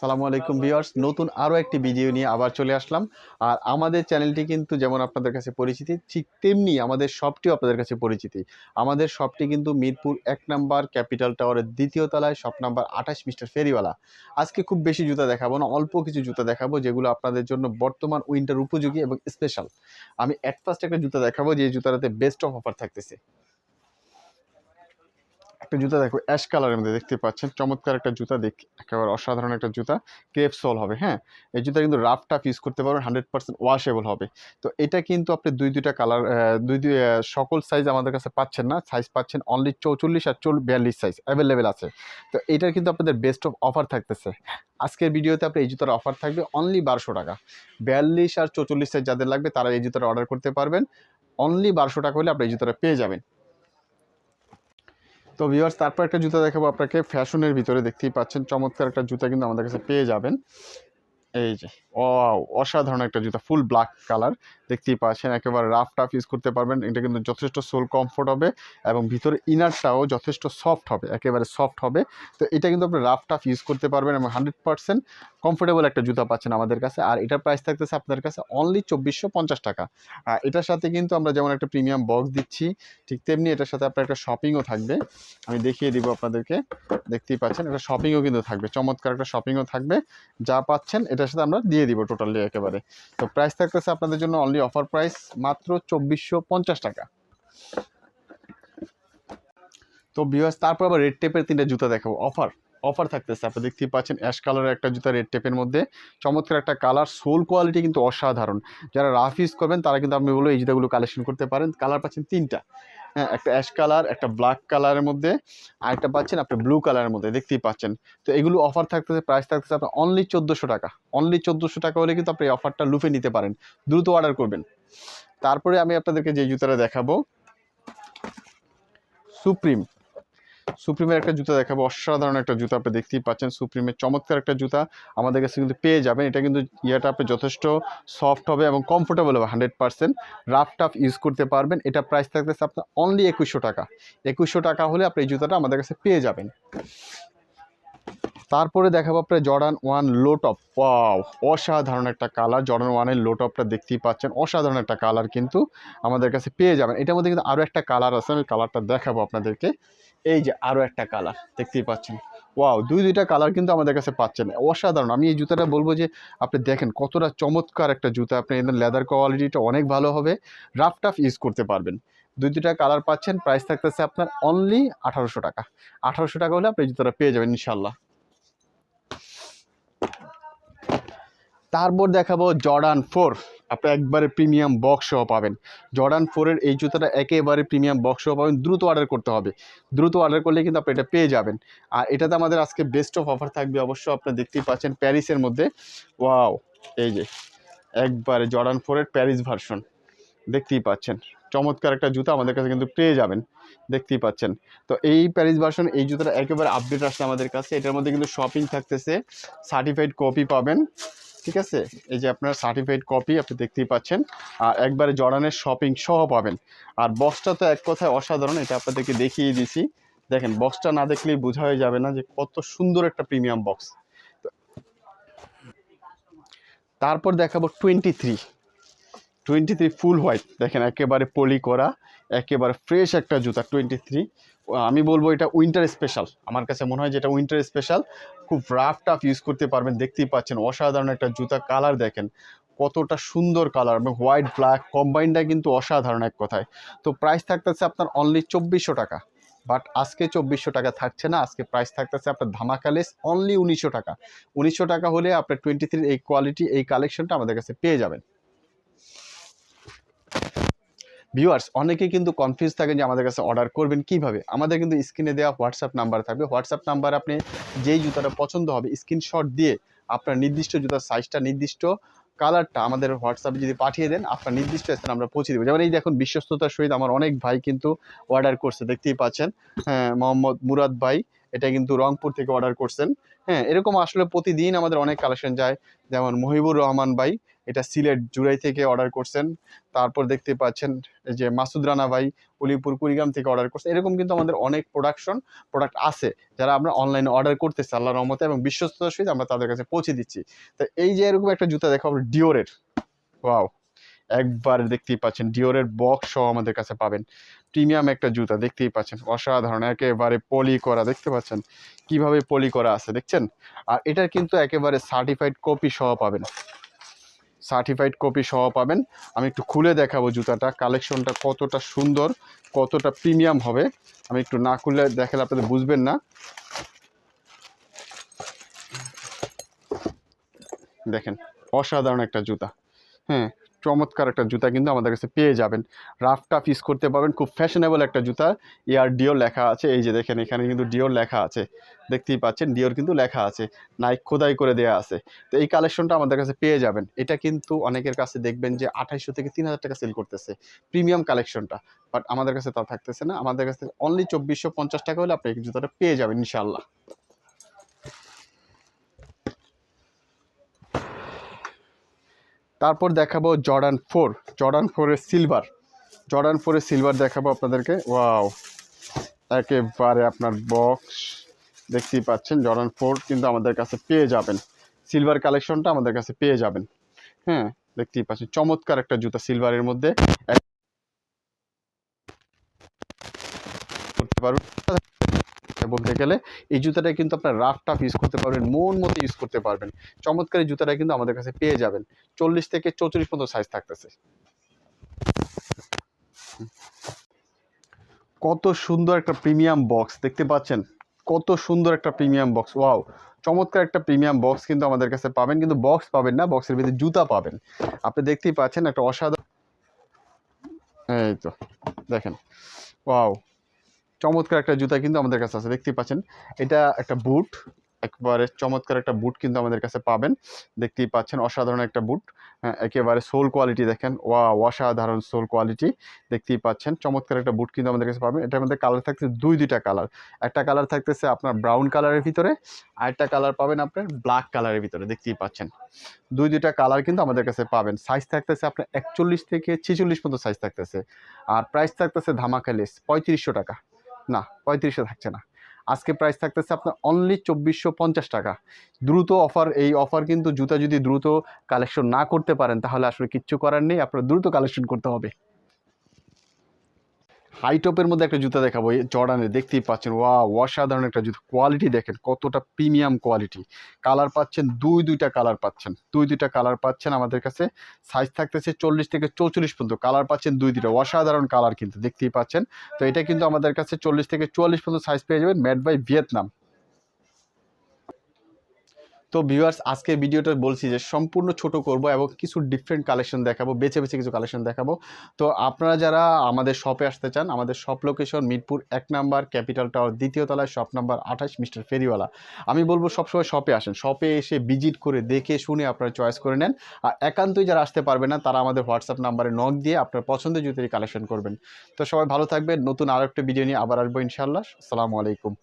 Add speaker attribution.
Speaker 1: সালামু আলাইকুম ভিউয়ার্স নতুন আরও একটি ভিডিও নিয়ে আবার চলে আসলাম। আর আমাদের চ্যানেলটি কিন্তু যেমন আপনাদের কাছে পরিচিতি ঠিক তেমনি আমাদের শপটিও আপনাদের কাছে পরিচিতি। আমাদের শপটি কিন্তু মিরপুর এক নাম্বার ক্যাপিটাল টাওয়ারের দ্বিতীয় তলায় শপ নাম্বার আঠাশ মিস্টার ফেরিওয়ালা। আজকে খুব বেশি জুতা দেখাবো না অল্প কিছু জুতা দেখাবো যেগুলো আপনাদের জন্য বর্তমান উইন্টার উপযোগী এবং স্পেশাল আমি অ্যাট ফার্স্ট একটা জুতা দেখাবো যে জুতাটাতে বেস্ট অফ অফার থাকতেছে। একটা জুতা দেখো অ্যাশ কালারের মধ্যে দেখতে পাচ্ছেন। চমৎকার একটা জুতা দেখ, একেবারে অসাধারণ একটা জুতা। ক্রেপ সোল হবে হ্যাঁ? এই জুতা কিন্তু রাফ টাফ ইউজ করতে পারবেন হান্ড্রেড পার্সেন্ট ওয়াশেবল হবে। তো এটা কিন্তু আপনি দুই, দুইটা কালার দুই দুই সকল সাইজ আমাদের কাছে পাচ্ছেন না। সাইজ পাচ্ছেন অনলি চৌচল্লিশ আর চল, বিয়াল্লিশ সাইজ অ্যাভেলেবেল আছে। তো এটার কিন্তু আপনাদের বেস্ট অফ অফার থাকতেছে। আজকের ভিডিওতে আপনি এই জুতার অফার থাকবে অনলি বারোশো টাকা। বিয়াল্লিশ আর চৌচল্লিশ সাইজ যাদের লাগবে, তারা এই জুতাটা অর্ডার করতে পারবেন। অনলি বারোশো টাকা হলে আপনি এই জুতাটা পেয়ে যাবেন। তো ভিওয়ার্স তারপর একটা জুতা দেখাবো আপনাকে। ফ্যাশনের ভিতরে দেখতেই পাচ্ছেন, চমৎকার একটা জুতা কিন্তু আমাদের কাছে পেয়ে যাবেন। এই যে অসাধারণ একটা জুতা ফুল ব্ল্যাক কালার দেখতেই পাচ্ছেন, একেবারে রাফ টাফ ইউজ করতে পারবেন। এটা কিন্তু যথেষ্ট সোল কমফোর্ট হবে এবং ভিতরে ইনারটাও যথেষ্ট সফট হবে, একেবারে সফট হবে। তো এটা কিন্তু আপনি রাফ টাফ ইউজ করতে পারবেন এবং হান্ড্রেড পার্সেন্ট কমফোর্টেবল একটা জুতা পাচ্ছেন আমাদের কাছে। আর এটার প্রাইস থাকতেছে আপনার কাছে অনলি চব্বিশশো পঞ্চাশ টাকা। আর এটার সাথে কিন্তু আমরা যেমন একটা প্রিমিয়াম বক্স দিচ্ছি, ঠিক তেমনি এটার সাথে আপনার একটা শপিংও থাকবে। আমি দেখিয়ে দিব আপনাদেরকে, দেখতেই পাচ্ছেন একটা শপিংও কিন্তু থাকবে। চমৎকার একটা শপিংও থাকবে। যা পাচ্ছেন, এটার সাথে আমরা দিয়ে দিব টোটালি একেবারে। তো প্রাইস থাকতেছে আপনাদের জন্য অনলি অফার প্রাইস মাত্র চব্বিশশো পঞ্চাশ টাকা। তো বিয়াস তারপর আবার রেড টেপের তিনটা জুতা দেখাবো। অফার অফার থাকতেছে। আপনি দেখতেই পাচ্ছেন অ্যাশ কালারের একটা জুতা, রেড টেপের মধ্যে। চমৎকার একটা কালার, সোল কোয়ালিটি কিন্তু অসাধারণ। যারা রাফ ইউজ করবেন, তারা কিন্তু আমি বলব এই জুতাগুলো কালেকশন করতে পারেন। কালার পাচ্ছেন তিনটা। হ্যাঁ একটা অ্যাশ কালার, একটা ব্ল্যাক কালারের মধ্যে। আর একটা পাচ্ছেন আপনি ব্লু কালারের মধ্যে, দেখতেই পাচ্ছেন। তো এগুলো অফার থাকতেছে, প্রাইস থাকতেছে আপনার অনলি চোদ্দোশো টাকা। অনলি চোদ্দোশো টাকা হলে কিন্তু আপনি এই অফারটা লুফে নিতে পারেন। দ্রুত অর্ডার করবেন। তারপরে আমি আপনাদেরকে যে জুতাটা দেখাবো। সুপ্রিম। সুপ্রিমের একটা জুতা দেখাবো। অসাধারণ একটা জুতা আপনি দেখতেই পাচ্ছেন। সুপ্রিমের চমৎকার একটা জুতা আমাদের কাছে কিন্তু পেয়ে যাবেন। এটা কিন্তু ইয়েটা আপনি যথেষ্ট সফট হবে এবং কমফোর্টেবল হবে hundred percent rough tough use করতে পারবেন। এটা প্রাইস থাকতেছে আপনার অনলি একুশশো টাকা। একুশশো টাকা হলে আপনি এই জুতাটা আমাদের কাছে পেয়ে যাবেন। তারপরে দেখাবো আপনার Jordan one low top wow অসাধারণ একটা কালার জর্ডান ওয়ানের লো টপটা দেখতেই পাচ্ছেন। অসাধারণ একটা কালার কিন্তু আমাদের কাছে পেয়ে যাবেন। এটার মধ্যে কিন্তু আরও একটা কালার আছে, আমি কালারটা দেখাবো আপনাদেরকে। এই যে আরও একটা কালার দেখতেই পাচ্ছেন। ওয়াও দুই দুইটা কালার কিন্তু আমাদের কাছে পাচ্ছেন। অসাধারণ। আমি এই জুতাটা বলব যে, আপনি দেখেন কতটা চমৎকার একটা জুতা। আপনি এদের লেদার কোয়ালিটিটা অনেক ভালো হবে। রাফ টাফ ইউজ করতে পারবেন। দুই দুইটা কালার পাচ্ছেন। প্রাইস থাকতেছে আপনার অনলি আঠারোশো টাকা। আঠারোশো টাকা হলে আপনি জুতাটা পেয়ে যাবেন ইনশাল্লাহ তারপর দেখাবো জর্ডান ফোর আপনি একবারে প্রিমিয়াম বক্স সহ পাবেন। জর্ডান ফোরের এই জুতাটা একেবারে প্রিমিয়াম বক্স সহ পাবেন। দ্রুত অর্ডার করতে হবে। দ্রুত অর্ডার করলে কিন্তু আপনি এটা পেয়ে যাবেন। আর এটাতে আমাদের আজকে বেস্ট অফ অফার থাকবে অবশ্য, আপনি দেখতেই পাচ্ছেন প্যারিসের মধ্যে। ওয়াও এই যে, একবারে জর্ডান ফোরের প্যারিস ভার্সন দেখতেই পাচ্ছেন। চমৎকার একটা জুতা আমাদের কাছে কিন্তু পেয়ে যাবেন। দেখতেই পাচ্ছেন। তো এই প্যারিস ভার্সন এই জুতাটা একেবারে আপডেট আসছে আমাদের কাছে। এটার মধ্যে কিন্তু শপিং থাকতেছে। সার্টিফাইড কপি পাবেন। ঠিক আছে? এই যে আপনার সার্টিফাইড কপি আপনি দেখতেই পাচ্ছেন। আর একবারে জর্ডানের শপিং সহ পাবেন। আর বক্সটা তো এক কথায় অসাধারণ, এটা আপনাদেরকে দেখিয়ে দিছি। দেখেন বক্সটা না দেখলেই বোঝা হয়ে যাবে না যে কত সুন্দর একটা প্রিমিয়াম বক্স তারপর দেখাবো twenty three twenty three full white দেখেন, একেবারে পলি করা। একেবারে ফ্রেশ একটা জুতা টোয়েন্টি থ্রি আমি বলব এটা উইন্টার স্পেশাল আমার কাছে মনে হয় যে এটা উইন্টার স্পেশাল খুব রাফ টাফ ইউজ করতে পারবেন। দেখতেই পাচ্ছেন, অসাধারণ একটা জুতা কালার দেখেন। কতটা সুন্দর কালার এবং হোয়াইট ব্ল্যাক কম্বাইনটা কিন্তু অসাধারণ এক কথায়। তো প্রাইস থাকতেছে আপনার অনলি চব্বিশশো টাকা। বাট আজকে চব্বিশশো টাকা থাকছে না। আজকে প্রাইস থাকতেছে আপনার ধামাকালেস অনলি উনিশশো টাকা। উনিশশো টাকা হলে আপনার টোয়েন্টি থ্রির এই কোয়ালিটি এই কালেকশনটা আমাদের কাছে পেয়ে যাবেন। ভিউয়ার্স অনেকেই কিন্তু কনফিউজ থাকেন যে আমাদের কাছে অর্ডার করবেন কীভাবে? আমাদের কিন্তু স্ক্রিনে দেওয়া হোয়াটসঅ্যাপ নাম্বার থাকবে। হোয়াটসঅ্যাপ নাম্বার আপনি যেই জুতাটা পছন্দ হবে স্ক্রিনশট দিয়ে আপনার নির্দিষ্ট জুতার সাইজটা নির্দিষ্ট কালারটা আমাদের হোয়াটসঅ্যাপে যদি পাঠিয়ে দেন, আপনার নির্দিষ্ট স্থানে আমরা পৌঁছে দেবো। যেমন এই দেখুন, বিশ্বস্ততার সহিত আমার অনেক ভাই কিন্তু অর্ডার করছে, দেখতেই পাচ্ছেন। হ্যাঁ মোহাম্মদ মুরাদ ভাই এটা কিন্তু রংপুর থেকে অর্ডার করছেন। হ্যাঁ এরকম আসলে প্রতিদিন আমাদের অনেক কালেকশন যায়। যেমন মহিবুর রহমান ভাই, এটা সিলেট জুরাই থেকে অর্ডার করছেন। তারপর দেখতে পাচ্ছেন যে মাসুদ রানা ভাই, উলিপুর কুড়িগ্রাম থেকে অর্ডার করছেন। এরকম কিন্তু আমাদের অনেক প্রোডাকশন প্রোডাক্ট আছে। যারা আমরা অনলাইনে অর্ডার করতেছি আল্লাহ রহমতে এবং বিশ্বস্ততার সহিত আমরা তাদের কাছে পৌঁছে দিচ্ছি। তো এই যে এরকম একটা জুতা দেখাবো ডিওরের ওয়াও একবার দেখতেই পাচ্ছেন। ডিওরের বক্স সহ আমাদের কাছে পাবেন। প্রিমিয়াম একটা জুতা, দেখতেই পাচ্ছেন। অসাধারণ, একেবারে পলি করা, দেখতে পাচ্ছেন? কীভাবে পলি করা আছে, দেখছেন? আর এটার কিন্তু একেবারে সার্টিফাইড কপি সহ পাবেন। সার্টিফাইড কপি সহ পাবেন। আমি একটু খুলে দেখাবো জুতাটা। কালেকশনটা কতটা সুন্দর, কতটা প্রিমিয়াম হবে। আমি একটু না খুলে দেখালে আপনাদের বুঝবেন না। দেখেন, অসাধারণ একটা জুতা। হ্যাঁ চমৎকার একটা জুতা কিন্তু আমাদের কাছে পেয়ে যাবেন। রাফ টাফ ইউজ করতে পারবেন। খুব ফ্যাশনেবল একটা জুতা। ইয়ার ডিওর লেখা আছে। এই যে দেখেন, এখানে কিন্তু ডিওর লেখা আছে। দেখতেই পাচ্ছেন ডিওর কিন্তু লেখা আছে। নাইক খোদাই করে দেওয়া আছে। তো এই কালেকশনটা আমাদের কাছে পেয়ে যাবেন। এটা কিন্তু অনেকের কাছে দেখবেন যে আঠাইশশো থেকে তিন হাজার টাকা সেল করতেছে প্রিমিয়াম কালেকশনটা বাট আমাদের কাছে তা থাকতেছে না। আমাদের কাছে অনলি চব্বিশশো পঞ্চাশ টাকা হলে আপনি এই জুতাটা পেয়ে যাবেন ইনশাল্লাহ তারপর দেখাবো জর্ডান ফোর, জর্ডান ফোরের সিলভার জর্ডান ফোরের সিলভার দেখাবো আপনাদেরকে। ওয়াও একেবারে আপনার বক্স দেখতেই পাচ্ছেন, জর্ডান ফোর কিন্তু আমাদের কাছে পেয়ে যাবেন। সিলভার কালেকশনটা আমাদের কাছে পেয়ে যাবেন। হ্যাঁ দেখতেই পাচ্ছেন, চমৎকার একটা জুতা সিলভারের মধ্যে। করতে পারবেন বলতে গেলে, এই জুতাটা কিন্তু আপনার রাফ টাফ ইউজ করতে পারবেন, মন মতো ইউজ করতে পারবেন। চমৎকার এই জুতাটা কিন্তু আমাদের কাছে পেয়ে যাবেন। চল্লিশ থেকে চৌচল্লিশ পর্যন্ত সাইজ থাকতেছে। কত সুন্দর একটা প্রিমিয়াম বক্স দেখতে পাচ্ছেন? কত সুন্দর একটা প্রিমিয়াম বক্স ওয়াও চমৎকার একটা প্রিমিয়াম বক্স কিন্তু আমাদের কাছে পাবেন, কিন্তু বক্স পাবেন না বক্সের ভিতরে জুতা পাবেন। আপনি দেখতেই পাচ্ছেন একটা অসাধারণ এই তো, দেখেন ওয়াও চমৎকার একটা জুতা কিন্তু আমাদের কাছে আছে দেখতেই পাচ্ছেন। এটা একটা বুট একবারে চমৎকার একটা বুট কিন্তু আমাদের কাছে পাবেন। দেখতেই পাচ্ছেন অসাধারণ একটা বুট হ্যাঁ, একেবারে সোল কোয়ালিটি দেখেন। ওয়া অসাধারণ সোল কোয়ালিটি দেখতেই পাচ্ছেন চমৎকার একটা বুট কিন্তু আমাদের কাছে পাবেন। এটার মধ্যে কালার থাকছে দুই দুইটা কালার একটা কালার থাকতেছে আপনার ব্রাউন কালারের ভিতরে আর একটা কালার পাবেন আপনার ব্ল্যাক কালারের ভিতরে দেখতেই পাচ্ছেন। দুই দুইটা কালার কিন্তু আমাদের কাছে পাবেন। সাইজ থাকতেছে আপনার একচল্লিশ থেকে ছেচল্লিশ পর্যন্ত সাইজ থাকতেছে। আর প্রাইস থাকতেছে ধামাকালিস পঁয়ত্রিশশো টাকা। না পঁয়ত্রিশে থাকছে না। আজকে প্রাইস থাকতেছে আপনার অনলি চব্বিশশো পঞ্চাশ টাকা। দ্রুত অফার এই অফার কিন্তু জুতা যদি দ্রুত কালেকশন না করতে পারেন, তাহলে আসলে কিচ্ছু করার নেই। আপনার দ্রুত কালেকশন করতে হবে। হাই টপের মধ্যে একটা জুতা দেখাবো জর্ডানের, দেখতেই পাচ্ছেন ওয়া অসাধারণ একটা জুতো। কোয়ালিটি দেখেন, কতটা প্রিমিয়াম কোয়ালিটি কালার পাচ্ছেন, দুই দুইটা কালার পাচ্ছেন, দুই দুইটা কালার পাচ্ছেন আমাদের কাছে। সাইজ থাকতেছে চল্লিশ থেকে চৌচল্লিশ পর্যন্ত কালার পাচ্ছেন দুই দুইটা, অসাধারণ কালার কিন্তু, দেখতেই পাচ্ছেন। তো এটা কিন্তু আমাদের কাছে চল্লিশ থেকে চুয়াল্লিশ পর্যন্ত সাইজ পেয়ে যাবেন মেড বাই ভিয়েতনাম তো ভিউয়ার্স আজকে ভিডিওটা বলছি যে সম্পূর্ণ ছোট করব এবং কিছু ডিফারেন্ট কালেকশন দেখাবো, বেছে বেছে কিছু কালেকশন দেখাবো। তো আপনারা যারা আমাদের শপে আসতে চান, আমাদের শপ লোকেশন মিরপুর এক নাম্বার ক্যাপিটাল টাওয়ার দ্বিতীয় তলায় শপ নাম্বার আঠাশ, মিস্টার ফেরিওয়ালা। আমি বলব সবসময় শপে আসেন শপে এসে ভিজিট করে দেখে শুনে আপনারা চয়েস করে নেন। আর একান্তই যারা আসতে পারবে না, তারা আমাদের হোয়াটসঅ্যাপ নাম্বারে নক দিয়ে আপনার পছন্দের জুতোই কালেকশন করবেন। তো সবাই ভালো থাকবেন, নতুন আরও একটা ভিডিও নিয়ে আবার আসব ইনশাল্লাহ আসসালামু আলাইকুম।